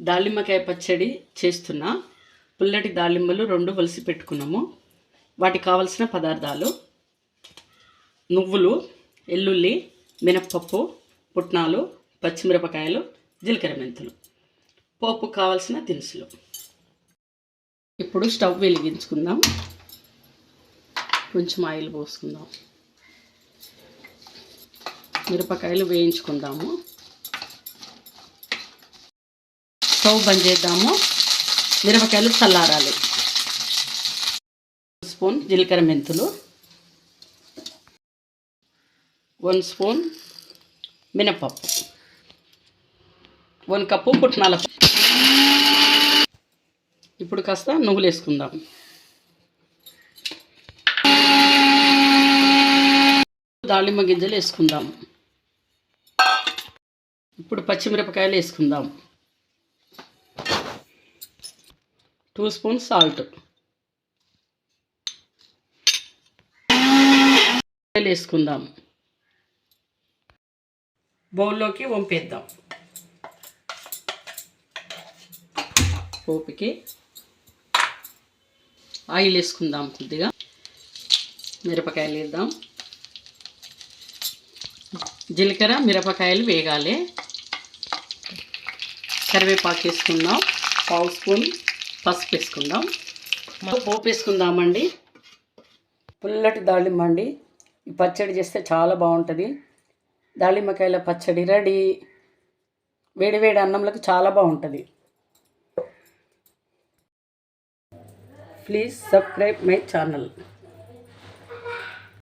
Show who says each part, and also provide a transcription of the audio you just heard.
Speaker 1: దాలిమ్మకాయ పచ్చడి చేస్తున్నా. పుల్లటి దాలింబలు రెండు వలిసి పెట్టుకున్నాము. వాటికి కావలసిన పదార్థాలు నువ్వులు ఎల్లుల్లి మినప్పప్పు పుట్నాలు పచ్చిమిరపకాయలు జీలకర్ర మెంతులు. పోపు కావలసిన దినుసులు. ఇప్పుడు స్టవ్ వెలిగించుకుందాం. కొంచెం ఆయిల్ పోసుకుందాం. మిరపకాయలు వేయించుకుందాము. స్టవ్ బంద్ చేద్దాము. మిరపకాయలు చల్లారాలి. స్పూన్ జీలకర్ర మెంతులు. వన్ స్పూన్ మినపప్పు. వన్ కప్పు పుట్నాల పప్పు. ఇప్పుడు కాస్త నువ్వులు వేసుకుందాం దాళింబ గింజలు వేసుకుందాం. ఇప్పుడు పచ్చిమిరపకాయలు వేసుకుందాం. Two spoon salt. వేసుకుందాం. బౌల్లోకి వంపేద్దాం. పోపుకి ఆయిల్ వేసుకుందాం కొద్దిగా. మిరపకాయలు వేద్దాం. జీలకర్ర మిరపకాయలు వేగాలి. కరివేపాకు వేసుకుందాం. పావు స్పూన్. పసుపు వేసుకుందాం. పోపు వేసుకుందామండి. పుల్లటి దాళింబ అండి. ఈ పచ్చడి చేస్తే చాలా బాగుంటుంది. దాళింబకాయల పచ్చడి రెడీ. వేడి వేడి అన్నంలకు చాలా బాగుంటుంది. Please subscribe my channel.